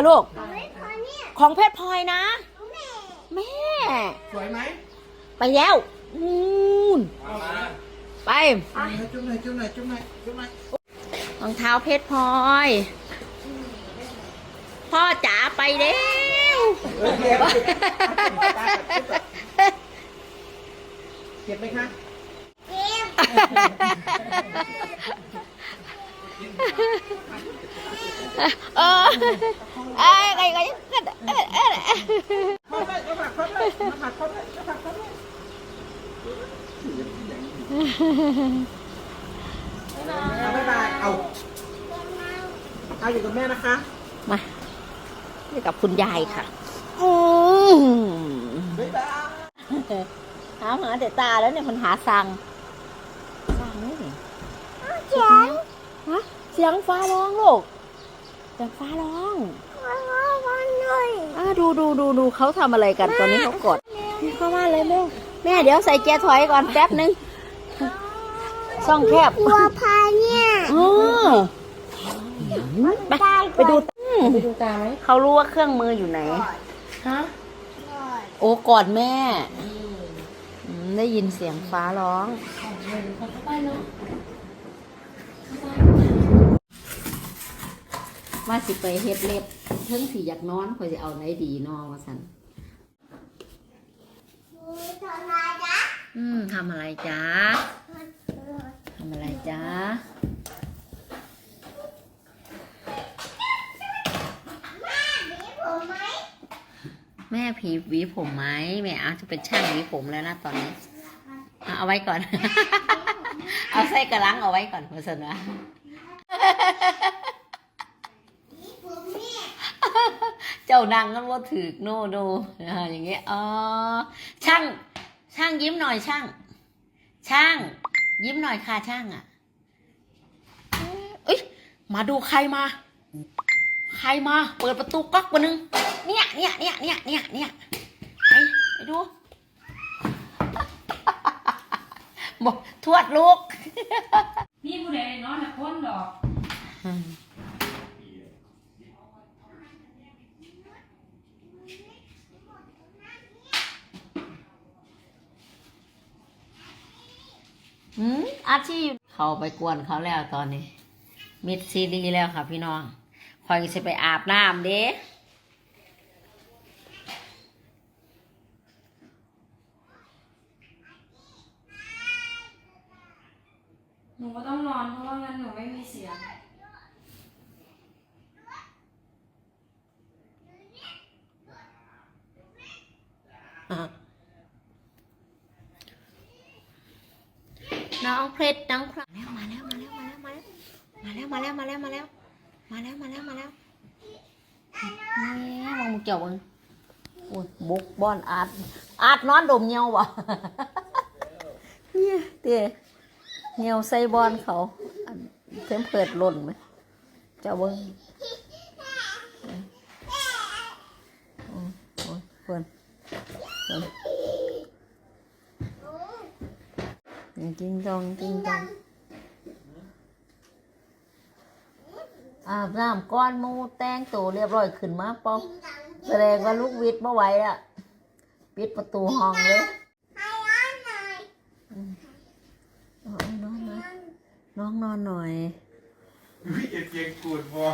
อะลูกไม่พอเนี่ยของเพชรพลอยนะแม่แม่ สวยไหมไปแล้วนู่นมามาไปจุ๊บหน่อยจุ๊บหน่อยจุ๊บหน่อยจุ๊บหน่อยรองเท้าเพชรพลอย พ่อจ๋าไปแล้วเออเก็บเก็บไหมคะเกมเออไอ้ไงไงเออเออเออเข้าไปเข้าผักเข้าไปมาผักเข้าไปมาผักเข้าไปเอาบ๊ายบายเอา เอาอยู่กับแม่นะคะ มานี่กับคุณยายค่ะอืมบ๊ายบายหาหาแต่ตาแล้วเนี่ยมันหาสั่งสั่งนี่เสียงฮะเสียงฟ้าร้องลูกเสียงฟ้าร้อง หน่อยอ่าดูดูดูดูเขาทำอะไรกันตอนนี้เขากดเข้ามาเลยแม่แม่เดี๋ยวใส่แกถอยก่อนแป๊บนึงช่องแคบวัวพายเนี่ยเออไปไปดูไปดูตาไหมเขารู้ว่าเครื่องมืออยู่ไหนฮะโอ้กอดแม่อืมได้ยินเสียงฟ้าร้อง ว่าสิไปเฮ็ดเล็บเพิ่งสิอยากนอนคอยจะเอาไหนดีนอนมาสันทำไมจ๊ะอืมทำอะไรจ๊ะทำอะไรจ๊ะแม่มีผมไหมแม่ผีหวีผมไหมแม่อาจจะเป็นช่างหวีผมแล้วนะตอนนี้เอาเอาไว้ก่อน เอาใส่กระลังเอาไว้ก่อนมาสนะ มีผมเนี่ย เจ้านางกันว่าถือโน่โนอ่าอย่างเงี้ยอ๋อช่างช่างยิ้มหน่อยช่าง ช่าง ยิ้มหน่อยค่ะช่างอะเอ้ยมาดูใครมา ใครมา เปิดประตูก๊อกมานึงเนี่ยเนี่ยเนี่ยเนี่ยเนี่ยเนี่ยไปไปดูบอกทวดลูกนี่ผู้ใดนอนละคนดอก อืมอาชีพเขาไปกวนเขาแล้วตอนนี้ มิดซีรีส์แล้วค่ะ พี่น้องคอยจะไปอาบน้ำเด้หนูก็ต้องนอนเพราะว่างั้นหนูไม่มีเสียงน้ องเพชรน้องพระแล้วมาแล้วมาแล้วมาแล้วมาแล้วมาแล้วมาแล้วมาแล้วมาแล้วมาแล้วมาแล้วนี่มองมึงเกี่ยวมึงโอ้ยบุกบอนอาดอาดนอนดมเงียวบ่เนี่ยเตี๋ยเงียวใส่บอนเขาอันเพิ่มเปิดหล่นไหมเจ้าเบิ้งโอ้ยโอ้ยเพิ่นเพิ่น จริงจองจริงจองอาบน้ำก้อนหมูแต่งตัวเรียบร้อยขึ้นมาปอแสดงว่าลูกวิทย์เมื่อไหวอะปิดประตูห้องเลยให้ร้านหน่อยเอาน้องนะน้องนอนหน่อยวิเอเจียงกูดบอ